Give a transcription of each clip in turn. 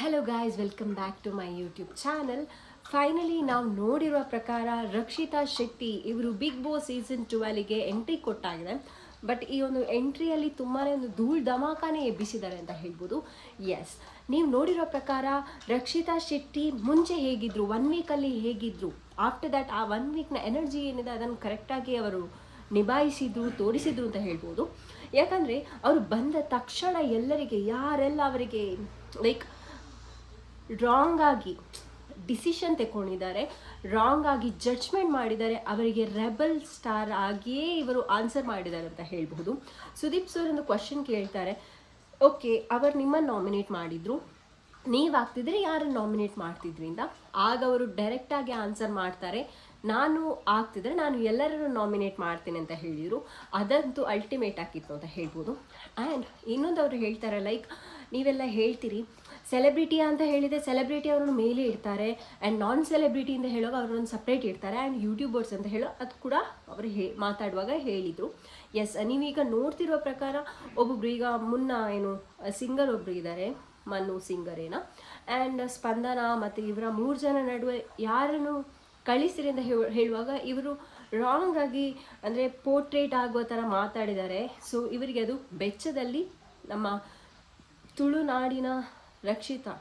Hello guys welcome back to my YouTube channel finally ನಾವು ನೋಡಿರುವ ಪ್ರಕಾರ ರಕ್ಷಿತಾ ಶೆಟ್ಟಿ ಇವರು ಬಿಗ್ ಬಾಸ್ ಸೀಸನ್ ಟುವೆಲ್ಗೆ ಎಂಟ್ರಿ ಕೊಟ್ಟಾಗಿದೆ. ಬಟ್ ಈ ಒಂದು ಎಂಟ್ರಿಯಲ್ಲಿ ತುಂಬಾ ಒಂದು ಧೂಳ್ ಧಮಾಕಾನೇ ಎಬ್ಬಿಸಿದ್ದಾರೆ ಅಂತ ಹೇಳ್ಬೋದು. ಎಸ್ ನೀವು ನೋಡಿರೋ ಪ್ರಕಾರ ರಕ್ಷಿತಾ ಶೆಟ್ಟಿ ಮುಂಚೆ ಹೇಗಿದ್ರು ಒನ್ ವೀಕಲ್ಲಿ ಹೇಗಿದ್ರು ಆಫ್ಟರ್ ದ್ಯಾಟ್ ಆ ಒನ್ ವೀಕ್ನ ಎನರ್ಜಿ ಏನಿದೆ ಅದನ್ನು ಕರೆಕ್ಟಾಗಿ ಅವರು ನಿಭಾಯಿಸಿದ್ರು, ತೋರಿಸಿದ್ರು ಅಂತ ಹೇಳ್ಬೋದು. ಯಾಕಂದರೆ ಅವರು ಬಂದ ತಕ್ಷಣ ಎಲ್ಲರಿಗೆ, ಯಾರೆಲ್ಲ ಅವರಿಗೆ ಲೈಕ್ ರಾಂಗ್ ಆಗಿ ಡಿಸಿಷನ್ ತಗೊಂಡಿದ್ದಾರೆ ರಾಂಗ್ ಆಗಿ ಜಡ್ಜ್ಮೆಂಟ್ ಮಾಡಿದ್ದಾರೆ, ಅವರಿಗೆ ರೆಬಲ್ ಸ್ಟಾರ್ ಆಗಿಯೇ ಇವರು ಆನ್ಸರ್ ಮಾಡಿದ್ದಾರೆ ಅಂತ ಹೇಳ್ಬಹುದು. ಸುದೀಪ್ ಸರ್ ಒಂದು ಕ್ವಶನ್ ಕೇಳ್ತಾರೆ ಓಕೆ ಅವರು ನಿಮ್ಮನ್ನು ನಾಮಿನೇಟ್ ಮಾಡಿದ್ರು ನೀವು ಆಗ್ತಿದ್ರೆ ಯಾರನ್ನು ನಾಮಿನೇಟ್ ಮಾಡ್ತಿದ್ರಿ ಅಂತ? ಆಗ ಅವರು ಡೈರೆಕ್ಟಾಗಿ ಆನ್ಸರ್ ಮಾಡ್ತಾರೆ, ನಾನು ಆಗ್ತಿದ್ರೆ ನಾನು ಎಲ್ಲರನ್ನು ನಾಮಿನೇಟ್ ಮಾಡ್ತೇನೆ ಅಂತ ಹೇಳಿದರು, ಅದಂತೂ ಅಲ್ಟಿಮೇಟ್ ಆಗಿತ್ತು ಅಂತ ಹೇಳ್ಬೋದು. ಆ್ಯಂಡ್ ಇನ್ನೊಂದು ಅವರು ಹೇಳ್ತಾರೆ ಲೈಕ್ ನೀವೆಲ್ಲ ಹೇಳ್ತೀರಿ ಸೆಲೆಬ್ರಿಟಿ ಅಂತ ಹೇಳಿದರೆ ಸೆಲೆಬ್ರಿಟಿ ಅವರನ್ನು ಮೇಲೆ ಇಡ್ತಾರೆ ಆ್ಯಂಡ್ ನಾನ್ ಸೆಲೆಬ್ರಿಟಿ ಅಂತ ಹೇಳುವಾಗ ಅವರನ್ನು ಸಪ್ರೇಟ್ ಇಡ್ತಾರೆ ಆ್ಯಂಡ್ ಯೂಟ್ಯೂಬರ್ಸ್ ಅಂತ ಹೇಳೋ ಅದು ಕೂಡ ಅವರು ಹೇ, ಮಾತಾಡುವಾಗ ಹೇಳಿದರು. ಎಸ್ ನೀವೀಗ ನೋಡ್ತಿರುವ ಪ್ರಕಾರ ಒಬ್ಬೊಬ್ರು ಈಗ ಮುನ್ನ ಏನು ಸಿಂಗರ್ ಒಬ್ರು ಇದ್ದಾರೆ ಮನು ಸಿಂಗರೇನ ಆ್ಯಂಡ್ ಸ್ಪಂದನ ಮತ್ತು ಇವರ ಮೂರು ಜನ ನಡುವೆ ಯಾರನ್ನು ಕಳಿಸಿರಿ ಅಂತ ಹೇಳು- ಹೇಳುವಾಗ ಇವರು ರಾಂಗ್ ಆಗಿ ಅಂದರೆ ಪೋರ್ಟ್ರೇಟ್ ಆಗುವ ಥರ ಮಾತಾಡಿದ್ದಾರೆ. ಸೊ ಇವರಿಗೆ ಅದು ಬೆಚ್ಚದಲ್ಲಿ ನಮ್ಮ ತುಳುನಾಡಿನ ರಕ್ಷಿತಾ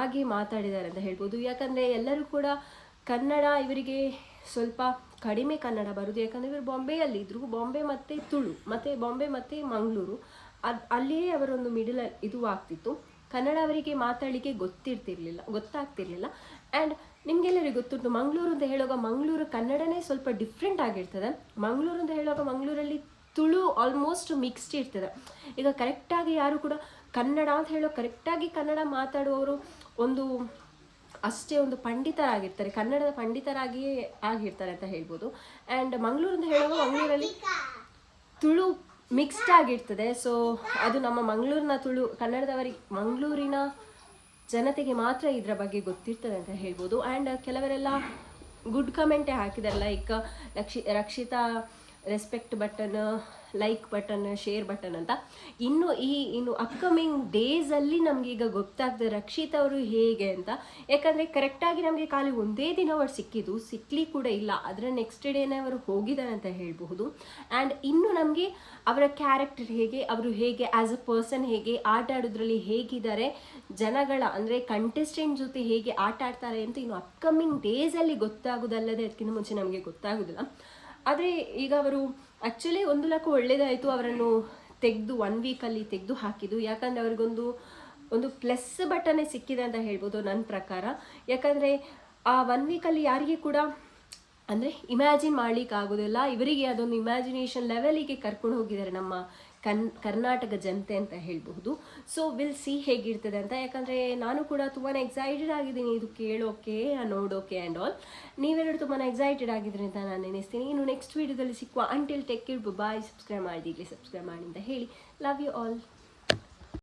ಆಗಿ ಮಾತಾಡಿದ್ದಾರೆ ಅಂತ ಹೇಳ್ಬೋದು. ಯಾಕಂದರೆ ಎಲ್ಲರೂ ಕೂಡ ಕನ್ನಡ ಇವರಿಗೆ ಸ್ವಲ್ಪ ಕಡಿಮೆ ಕನ್ನಡ ಬರೋದು. ಯಾಕಂದರೆ ಇವರು ಬಾಂಬೆಯಲ್ಲಿ ಇದ್ರು. ಬಾಂಬೆ ಮತ್ತು ತುಳು, ಮತ್ತು ಬಾಂಬೆ ಮತ್ತು ಮಂಗಳೂರು. ಅದು ಅಲ್ಲಿಯೇ ಅವರೊಂದು ಮಿಡಲ್ ಇದು ಆಗ್ತಿತ್ತು. ಕನ್ನಡ ಅವರಿಗೆ ಮಾತಾಡಲಿಕ್ಕೆ ಗೊತ್ತಿರ್ತಿರ್ಲಿಲ್ಲ, ಗೊತ್ತಾಗ್ತಿರ್ಲಿಲ್ಲ. ಆ್ಯಂಡ್ ನಿಮಗೆಲ್ಲರಿಗೂ ಗೊತ್ತುಂಟು, ಮಂಗಳೂರು ಅಂತ ಹೇಳುವಾಗ ಮಂಗಳೂರು ಕನ್ನಡನೇ ಸ್ವಲ್ಪ ಡಿಫ್ರೆಂಟ್ ಆಗಿರ್ತದೆ. ಮಂಗಳೂರು ಅಂತ ಹೇಳುವಾಗ ಮಂಗಳೂರಲ್ಲಿ ತುಳು ಆಲ್ಮೋಸ್ಟ್ ಮಿಕ್ಸ್ಡ್ ಇರ್ತದೆ. ಈಗ ಕರೆಕ್ಟಾಗಿ ಯಾರು ಕೂಡ ಕನ್ನಡ ಅಂತ ಹೇಳೋ ಕರೆಕ್ಟಾಗಿ ಕನ್ನಡ ಮಾತಾಡುವವರು ಒಂದು ಅಷ್ಟೇ ಒಂದು ಪಂಡಿತರಾಗಿರ್ತಾರೆ. ಕನ್ನಡದ ಪಂಡಿತರಾಗಿಯೇ ಆಗಿರ್ತಾರೆ ಅಂತ ಹೇಳ್ಬೋದು. ಆ್ಯಂಡ್ ಮಂಗಳೂರು ಅಂತ ಹೇಳುವಾಗ ಮಂಗಳೂರಲ್ಲಿ ತುಳು ಮಿಕ್ಸ್ಡ್ ಆಗಿರ್ತದೆ. ಸೊ ಅದು ನಮ್ಮ ಮಂಗಳೂರಿನ ತುಳು ಕನ್ನಡದವರಿಗೆ ಮಂಗಳೂರಿನ ಜನತೆಗೆ ಮಾತ್ರ ಇದರ ಬಗ್ಗೆ ಗೊತ್ತಿರ್ತದೆ ಅಂತ ಹೇಳ್ಬೋದು. ಆ್ಯಂಡ್ ಕೆಲವರೆಲ್ಲ ಗುಡ್ ಕಮೆಂಟೇ ಹಾಕಿದ್ದಾರೆ like Rakshi, Rakshita respect button like button share button ಅಂತ. ಇನ್ನು ಈ, ಇನ್ನು ಅಪ್ಕಮಿಂಗ್ ಡೇಸಲ್ಲಿ ನಮಗೀಗ ಗೊತ್ತಾಗ್ತದೆ ರಕ್ಷಿತ್ ಅವರು ಹೇಗೆ ಅಂತ. ಯಾಕಂದರೆ ಕರೆಕ್ಟಾಗಿ ನಮಗೆ ಖಾಲಿ ಒಂದೇ ದಿನ ಅವರು ಸಿಕ್ಕಿದ್ದು ಸಿಕ್ಕಲಿ ಕೂಡ ಇಲ್ಲ. ಅದರ ನೆಕ್ಸ್ಟ್ ಡೇನೇ ಅವರು ಹೋಗಿದ್ದಾರೆ ಅಂತ ಹೇಳಬಹುದು. ಆ್ಯಂಡ್ ಇನ್ನು ನಮಗೆ ಅವರ ಕ್ಯಾರೆಕ್ಟರ್ ಹೇಗೆ, ಅವರು ಹೇಗೆ ಆ್ಯಸ್ ಅ ಪರ್ಸನ್ ಹೇಗೆ ಆಟ ಆಡೋದ್ರಲ್ಲಿ ಹೇಗಿದ್ದಾರೆ, ಜನಗಳ ಅಂದರೆ ಕಂಟೆಸ್ಟೆಂಟ್ ಜೊತೆ ಹೇಗೆ ಆಟ ಆಡ್ತಾರೆ ಅಂತ ಇನ್ನು ಅಪ್ಕಮಿಂಗ್ ಡೇಸಲ್ಲಿ ಗೊತ್ತಾಗೋದಲ್ಲದೆ, ಅದಕ್ಕಿಂತ ಮುಂಚೆ ನಮಗೆ ಗೊತ್ತಾಗೋದಿಲ್ಲ. ಆದರೆ ಈಗ ಅವರು ಆ್ಯಕ್ಚುಲಿ ಒಂದು ಲಕ್ಕ ಒಳ್ಳೆಯದಾಯಿತು ಅವರನ್ನು ತೆಗೆದು ಒನ್ ವೀಕಲ್ಲಿ ತೆಗೆದು ಹಾಕಿದ್ದು. ಯಾಕಂದರೆ ಅವ್ರಿಗೊಂದು ಒಂದು ಪ್ಲಸ್ ಬಟನೇ ಸಿಕ್ಕಿದೆ ಅಂತ ಹೇಳ್ಬೋದು ನನ್ನ ಪ್ರಕಾರ. ಯಾಕಂದರೆ ಆ ಒನ್ ವೀಕಲ್ಲಿ ಯಾರಿಗೆ ಕೂಡ ಅಂದರೆ ಇಮ್ಯಾಜಿನ್ ಮಾಡ್ಲಿಕ್ಕೆ ಆಗೋದಿಲ್ಲ. ಇವರಿಗೆ ಅದೊಂದು ಇಮ್ಯಾಜಿನೇಷನ್ ಲೆವೆಲಿಗೆ ಕರ್ಕೊಂಡು ಹೋಗಿದ್ದಾರೆ ನಮ್ಮ ಕನ್, ಕರ್ನಾಟಕ ಜನತೆ ಅಂತ ಹೇಳಬಹುದು. ಸೊ ವಿಲ್ ಸಿ ಹೇಗಿರ್ತದೆ ಅಂತ. ಯಾಕಂದರೆ ನಾನು ಕೂಡ ತುಂಬಾ ಎಕ್ಸೈಟೆಡ್ ಆಗಿದ್ದೀನಿ ಇದು ಕೇಳೋಕೆ, ನೋಡೋಕೆ ಆ್ಯಂಡ್ ಆಲ್ ನೀವೆಲ್ಲರೂ ತುಂಬಾ ಎಕ್ಸೈಟೆಡ್ ಆಗಿದ್ರಿ ಅಂತ ನಾನು ನೆನೆಸ್ತೀನಿ. ಇನ್ನು ನೆಕ್ಸ್ಟ್ ವೀಡಿಯೋದಲ್ಲಿ ಸಿಕ್ಕುವ until take it bye subscribe ಮಾಡಿ ಸಬ್ಸ್ಕ್ರೈಬ್ ಮಾಡಿ ಅಂತ ಹೇಳಿ. Love you all